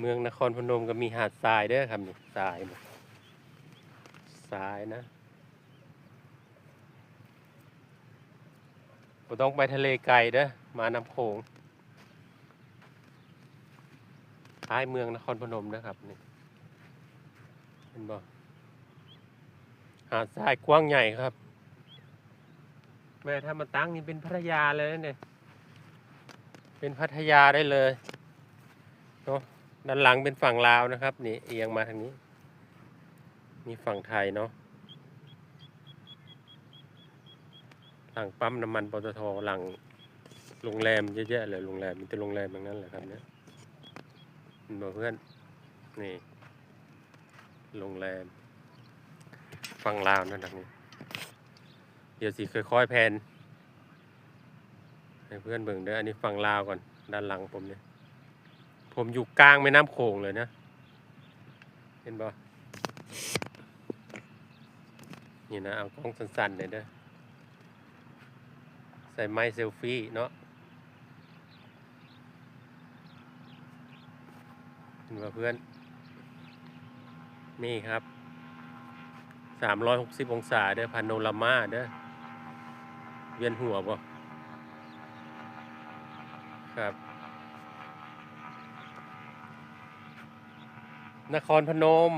เมืองนครพนมก็มีหาดทรายด้อครับนี่ทรายทรายนะบ่ต้องไปทะเลไกลเด้อมาน้ำโขงท้ายเมืองนครพนมนะครับนี่เห็นบ่หาดทรายกว้างใหญ่ครับ แม่ถ้ามาตั้งนี่เป็นพัทยาเลยนะเนี่ยเป็นพัทยาได้เลยเนาะ ด้านหลังเป็นฝั่งลาวนะครับ นี่เอียงมาทางนี้ มีฝั่งไทยเนาะหลังปั๊มน้ำมันปตทหลังโรงแรมเยอะแยะเลยโรงแรมมีแต่โรงแรมอย่างนั้นแหละครับเนี่ยเห็นบอกเพื่อนนี่โรงแรมฝั่งลาวนั่นทางนี้ เดี๋ยวสิค่อยๆแพนให้เพื่อนเบิ่งเด้ออันนี้ฝั่งลาวก่อนด้านหลังผมเนี่ย ผมอยู่กลางแม่น้ำโขงเลยนะ เห็นบ่นี่นะ เอากล้องสั้นๆเลยเด้อใส่ไม้เซลฟี่เนาะเห็นบ่เพื่อน นี่ครับสามร้อยหกสิบองศาเด้อพาโนรามาเด้อเวียนหัวบ่ครับ นครพนม